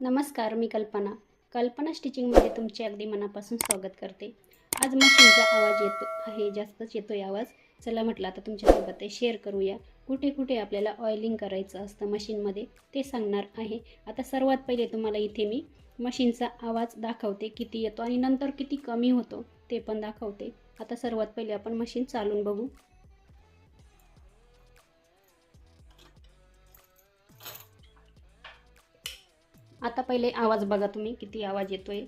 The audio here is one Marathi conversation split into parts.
नमस्कार मी कल्पना. कल्पना स्टिचिंगमध्ये तुमचे अगदी मनापासून स्वागत करते. आज मशीनचा आवाज येतो आहे जास्तच येतो आहे आवाज. चला म्हटलं आता तुमच्यासोबत ते शेअर करूया. कुठे कुठे आपल्याला ऑइलिंग करायचं असतं मशीनमध्ये ते सांगणार आहे. आता सर्वात पहिले तुम्हाला इथे मी मशीनचा आवाज दाखवते किती येतो आणि नंतर किती कमी होतो ते पण दाखवते. आता सर्वात पहिले आपण मशीन चालून बघू. आता पहिले आवाज बघा तुम्ही किती आवाज येतोय.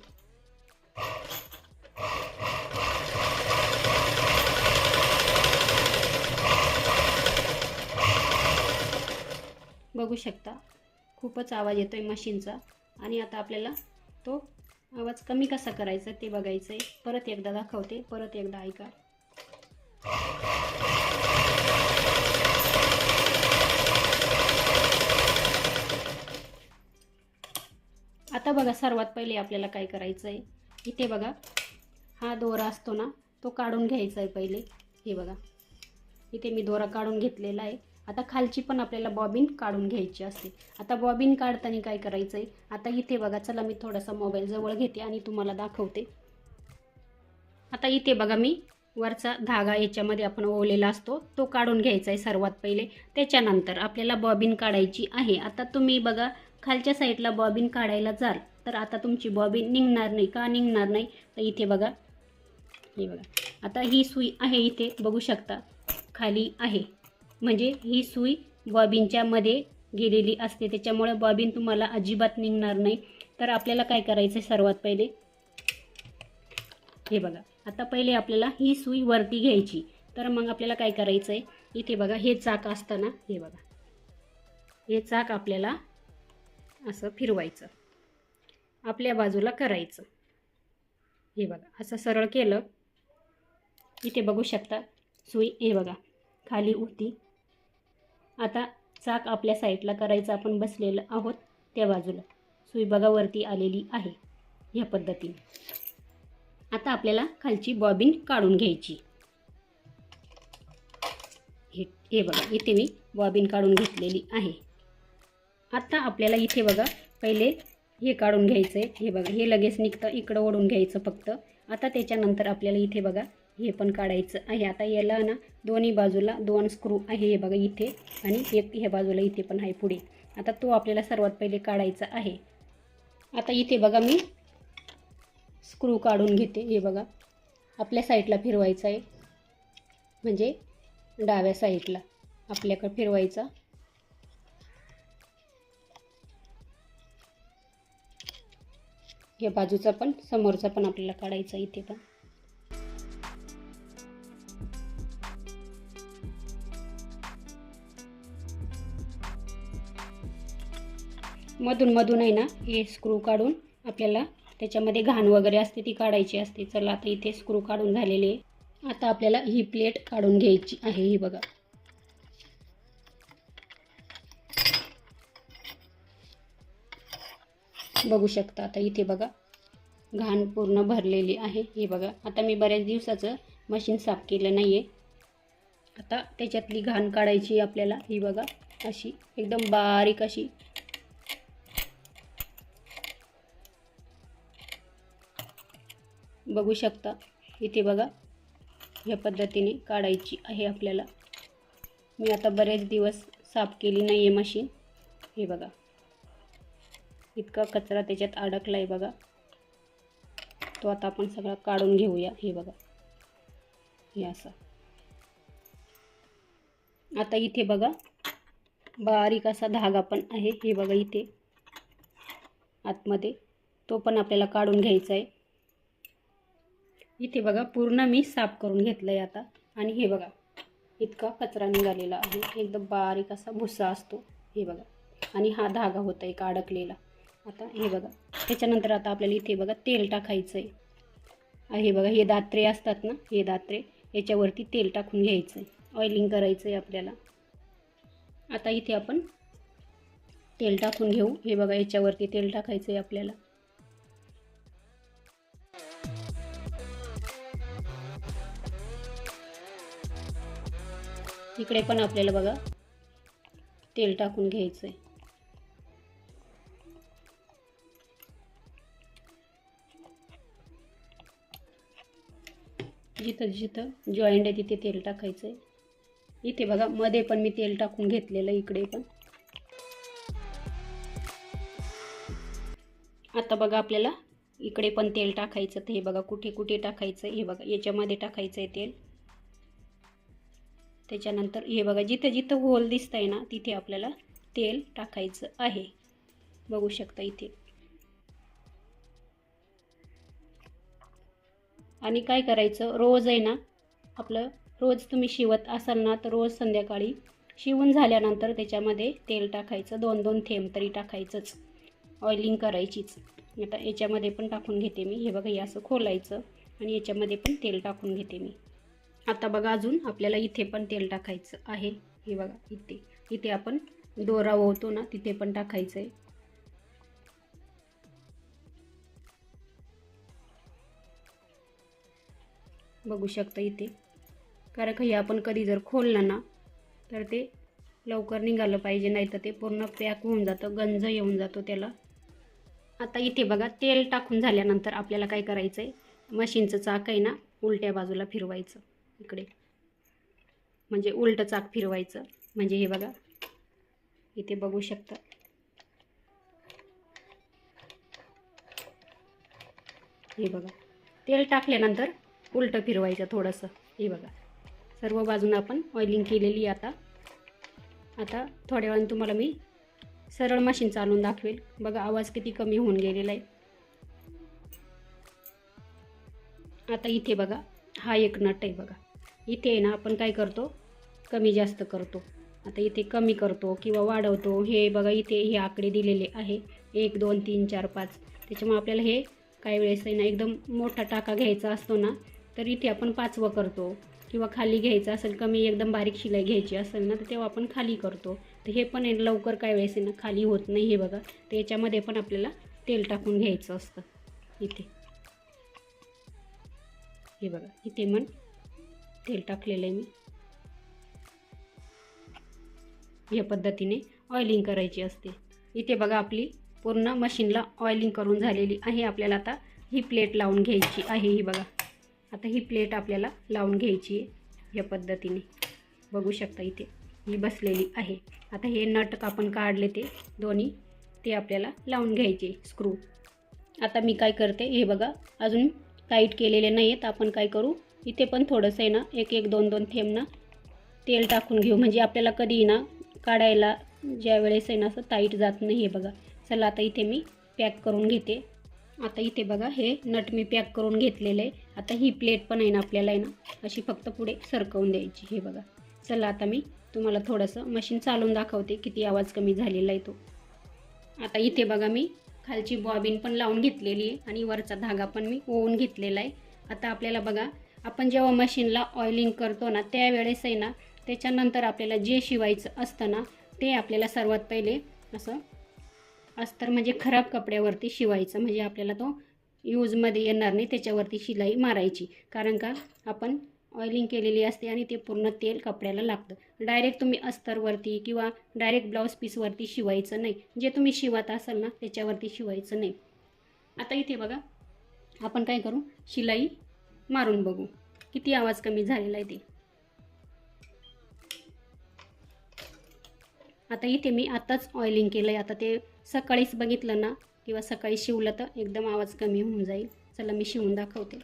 बघू शकता खूपच आवाज येतोय मशीनचा. आणि आता आपल्याला तो आवाज कमी कसा करायचा ते बघायचं आहे परत एकदा दाखवते परत एकदा ऐका. आता बघा सर्वात पहिले आपल्याला काय करायचं आहे इथे बघा हा दोरा असतो ना तो काढून घ्यायचा आहे पहिले. हे बघा इथे मी दोरा काढून घेतलेला आहे. आता खालची पण आपल्याला बॉबिन काढून घ्यायची असते. आता बॉबिन काढताना काय करायचं आहे आता इथे बघा चला मी थोडासा मोबाईल जवळ घेते आणि तुम्हाला दाखवते. आता इथे बघा मी वरचा धागा याच्यामध्ये आपण ओवलेला असतो तो काढून घ्यायचा आहे सर्वात पहिले. त्याच्यानंतर आपल्याला बॉबिन काढायची आहे. आता तुम्ही बघा खालच्या साईडला बॉबिन काढायला जाल. तर आता तुमची बॉबिन निघणार नाही का? निघणार नाही. तर इथे बघा. हे बघा. आता ही सुई आहे इथे. बघू शकता. खाली आहे. म्हणजे ही सुई बॉबिनच्या मध्ये गेलेली असते. त्याच्यामुळे बॉबिन तुम्हाला अजिबात निघणार नाही. तर आपल्याला काय करायचं आहे सर्वात पहिले? हे बघा. आता पहिले आपल्याला ही सुई वरती घ्यायची. तर मग आपल्याला काय करायचं आहे इथे बघा. हे चाक असताना. हे बघा. हे चाक आपल्याला असं फिरवायचं. आपल्या बाजूला करायचं. हे बघा असं सरळ केलं. इथे बघू शकता सुई हे बघा खाली होती आता चाक आपल्या साईडला करायचं आपण बसलेलं आहोत त्या बाजूला. सुई बघा वरती आलेली आहे ह्या पद्धतीने. आता आपल्याला खालची बॉबिन काढून घ्यायची. हे हे बघा इथे मी बॉबिन काढून घेतलेली आहे. आता आपल्याला इथे बघा पहिले हे काढून घ्यायचं आहे हे बघा हे लगेच निघतं इकडं ओढून घ्यायचं फक्त. आता त्याच्यानंतर आपल्याला इथे बघा हे पण काढायचं आहे. आता याला ना दोन्ही बाजूला दोन स्क्रू आहे हे बघा इथे आणि एक ह्या बाजूला इथे पण आहे पुढे. आता तो आपल्याला सर्वात पहिले काढायचा आहे. आता इथे बघा मी स्क्रू काढून घेते. हे बघा आपल्या साईडला फिरवायचं आहे. म्हणजे डाव्या साईडला आपल्याकडे फिरवायचा. या बाजूचा पण समोरचा पण आपल्याला काढायचा इथे पण. मधून मधून आहे ना हे स्क्रू काढून आपल्याला त्याच्यामध्ये घाण वगैरे असते ती काढायची असते. चला आता इथे स्क्रू काढून झालेले आहे. आता आपल्याला ही प्लेट काढून घ्यायची आहे ही बघा. बघू शकता आता इथे बघा. घाण पूर्ण भरलेली आहे. हे बघा. आता मी बऱ्याच दिवसाचं मशीन साफ केलं नाही आहे आता त्याच्यातली घाण काढायची आपल्याला. ही बघा. अशी. एकदम बारीक अशी. बघू शकता. इथे बघा. ह्या पद्धतीने काढायची आहे आपल्याला. मी आता बरेच दिवस साफ केली नाही आहे मशीन हे बघा. इतका कचरा त्याच्यात अडकला आहे बघा. तो आता आपण सगळा काढून घेऊया. हे बघा. हे असं. आता इथे बघा. बारीक असा धागा पण आहे. हे बघा इथे. आतमध्ये. तो पण आपल्याला काढून घ्यायचा आहे इथे बघा पूर्ण मी साफ करून घेतलं आहे आता. आणि हे बघा. इतका कचरा निघालेला आहे. एकदम बारीक असा भुसा असतो. हे बघा. आणि हा धागा होता एक अडकलेला. आता हे बघा. त्याच्यानंतर आता आपल्याला इथे बघा तेल टाकायचं आहे हे बघा हे दात्रे असतात ना हे दात्रे याच्यावरती तेल टाकून घ्यायचं आहे ऑइलिंग करायचं आहे आपल्याला. आता इथे आपण तेल टाकून घेऊ. हे बघा याच्यावरती तेल टाकायचं आहे आपल्याला. इकडे पण आपल्याला बघा तेल टाकून घ्यायचं आहे जिथं जिथं जॉईंट आहे तिथे तेल टाकायचं आहे इथे बघा मध्ये पण मी तेल टाकून घेतलेलं इकडे पण. आता बघा आपल्याला इकडे पण तेल टाकायचं तर हे बघा कुठे कुठे टाकायचं हे बघा याच्यामध्ये टाकायचं आहे तेल. त्याच्यानंतर हे बघा जिथं जिथं होल दिसत आहे ना तिथे आपल्याला तेल टाकायचं आहे. बघू शकता इथे. आणि काय करायचं? रोज आहे ना आपलं रोज तुम्ही शिवत असाल ना तर रोज संध्याकाळी शिवून झाल्यानंतर त्याच्यामध्ये तेल टाकायचं दोन दोन थेंब तरी टाकायचंच. ऑइलिंग करायचीच. आता याच्यामध्ये पण टाकून घेते मी. हे बघा हे असं खोलायचं आणि याच्यामध्ये पण तेल टाकून घेते मी. आता बघा अजून आपल्याला इथे पण तेल टाकायचं आहे. हे बघा इथे. इथे आपण दोरा ओवतो ना तिथे पण टाकायचं आहे बघू शकता इथे. कारण का हे आपण कधी जर खोललं ना तर ते लवकर निघालं पाहिजे नाही तर ते पूर्ण पॅक होऊन जातं गंज येऊन जातो त्याला. आता इथे बघा तेल टाकून झाल्यानंतर आपल्याला काय करायचं आहे मशीनचं चाक आहे ना उलट्या बाजूला फिरवायचं. इकडे. म्हणजे उलटं चाक फिरवायचं. म्हणजे हे बघा. इथे बघू शकता. हे बघा. तेल टाकल्यानंतर उलटं फिरवायचं थोडंसं. हे बघा. सर्व बाजूनं आपण ऑइलिंग केलेली आता. आता थोड्या वेळानं तुम्हाला मी सरळ मशीन चालून दाखवेल. बघा आवाज किती कमी होऊन गेलेला आहे. आता इथे बघा हा एक नट आहे बघा. इथे आहे ना आपण काय करतो? कमी जास्त करतो. आता इथे कमी करतो किंवा वाढवतो. हे बघा इथे हे आकडे दिलेले आहे. एक दोन तीन चार पाच. त्याच्यामुळे आपल्याला हे काही वेळेस आहे ना एकदम मोठा टाका घ्यायचा असतो ना तर इथे आपण पाचवं करतो. किंवा खाली घ्यायचं असेल कमी एकदम बारीक शिलाई घ्यायची असेल ना तर तेव्हा आपण खाली करतो. तर हे पण आहे लवकर काय वेळेस आहे ना खाली होत नाही हे बघा. तर याच्यामध्ये पण आपल्याला तेल टाकून घ्यायचं असतं. इथे. हे बघा इथे पण तेल टाकलेलं आहे मी. या पद्धतीने ऑइलिंग करायची असते. इथे बघा आपली पूर्ण मशीनला ऑइलिंग करून झालेली आहे. आपल्याला आता ही प्लेट लावून घ्यायची आहे ही बघा. आता ही प्लेट आपल्याला लावून घ्यायची आहे या पद्धतीने. बघू शकता इथे ही बसलेली आहे. आता हे नट आपण काढले ते दोन्ही ते आपल्याला लावून घ्यायचे स्क्रू आता मी काय करते हे बघा अजून टाईट केलेले नाही आहेत आपण काय करू इथे पण थोडंसं आहे ना एक एक दोन दोन थेंब ना तेल टाकून घेऊ. म्हणजे आपल्याला कधी ना काढायला ज्या वेळेस आहे ना असं टाईट जात नाही हे बघा. चला आता इथे मी पॅक करून घेते. आता इथे बघा हे नट मी पॅक करून घेतलेलं. आहे आता ही प्लेट पण आहे ना आपल्याला आहे ना अशी फक्त पुढे सरकवून द्यायची. हे बघा. चला आता मी तुम्हाला थोडंसं मशीन चालवून दाखवते किती आवाज कमी झालेला आहे तो. आता इथे बघा मी खालची बॉबिन पण लावून घेतलेली आहे आणि वरचा धागा पण मी ओवून घेतलेला आहे. आता आपल्याला बघा आपण जेव्हा मशीनला ऑइलिंग करतो ना त्यावेळेस आहे ना त्याच्यानंतर आपल्याला जे शिवायचं असतं ना ते आपल्याला सर्वात पहिले असं अस्तर म्हणजे खराब कपड्यावरती शिवायचं. म्हणजे आपल्याला तो यूजमध्ये येणार नाही त्याच्यावरती शिलाई मारायची. कारण का? आपण ऑइलिंग केलेली असते आणि ते पूर्ण तेल कपड्याला लागतं. डायरेक्ट तुम्ही अस्तरवरती किंवा डायरेक्ट ब्लाऊज पीसवरती शिवायचं नाही. जे तुम्ही शिवत असाल ना त्याच्यावरती शिवायचं नाही. आता इथे बघा आपण काय करू? शिलाई मारून बघू. किती आवाज कमी झालेला आहे ते. आता इथे मी आत्ताच ऑइलिंग केलं आहे आता ते सकाळीच बघितलं ना किंवा सकाळी शिवलं तर एकदम आवाज कमी होऊन जाईल. चला मी शिवून दाखवते.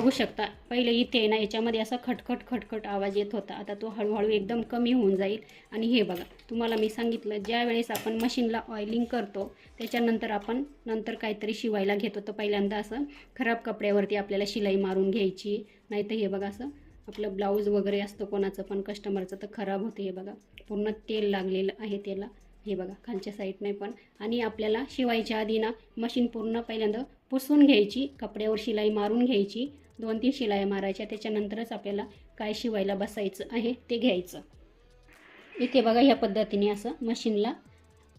बघू शकता. पहिले इथे ना याच्यामध्ये असा खटखट खटखट आवाज येत होता. आता तो हळूहळू एकदम कमी होऊन जाईल. आणि हे बघा तुम्हाला मी सांगितलं ज्या वेळेस आपण मशीनला ऑइलिंग करतो त्याच्यानंतर आपण नंतर काहीतरी शिवायला घेतो. तर पहिल्यांदा असं खराब कपड्यावरती आपल्याला शिलाई मारून घ्यायची. नाहीतर हे बघा असं आपलं ब्लाऊज वगैरे असतं कोणाचं पण कस्टमरचं तर खराब होतं हे बघा. पूर्ण तेल लागलेलं आहे त्याला. हे बघा खालच्या साईडने पण. आणि आपल्याला शिवायच्या आधी ना मशीन पूर्ण पहिल्यांदा पुसून घ्यायची कपड्यावर शिलाई मारून घ्यायची. दोन तीन शिलाई मारायच्या त्याच्यानंतरच आपल्याला काय शिवायला बसायचं आहे ते घ्यायचं. इथे बघा ह्या पद्धतीने असं मशीनला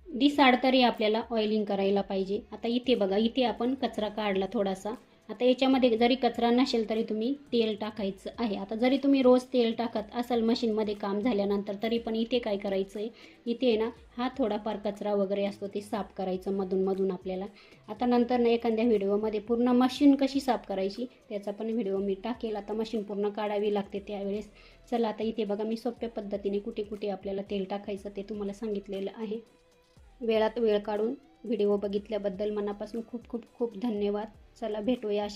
दिसाड तरी आपल्याला ऑइलिंग करायला पाहिजे. आता इथे बघा इथे आपण कचरा काढला थोडासा. आता याच्यामध्ये जरी कचरा नसेल तरी तुम्ही तेल टाकायचं आहे. आता जरी तुम्ही रोज तेल टाकत असाल मशीनमध्ये काम झाल्यानंतर तरी पण इथे काय करायचं आहे इथे आहे ना हा थोडाफार कचरा वगैरे असतो ते साफ करायचं मधून मधून आपल्याला. आता नंतर ना एखाद्या व्हिडिओमध्ये पूर्ण मशीन कशी साफ करायची त्याचा पण व्हिडिओ मी टाकेल. आता मशीन पूर्ण काढावी लागते त्यावेळेस. चला आता इथे बघा मी सोप्या पद्धतीने कुठे कुठे आपल्याला तेल टाकायचं ते तुम्हाला सांगितलेलं आहे. वेळात वेळ काढून व्हिडिओ बघितल्याबद्दल मनापासून खूप खूप खूप धन्यवाद. चला भेटूया.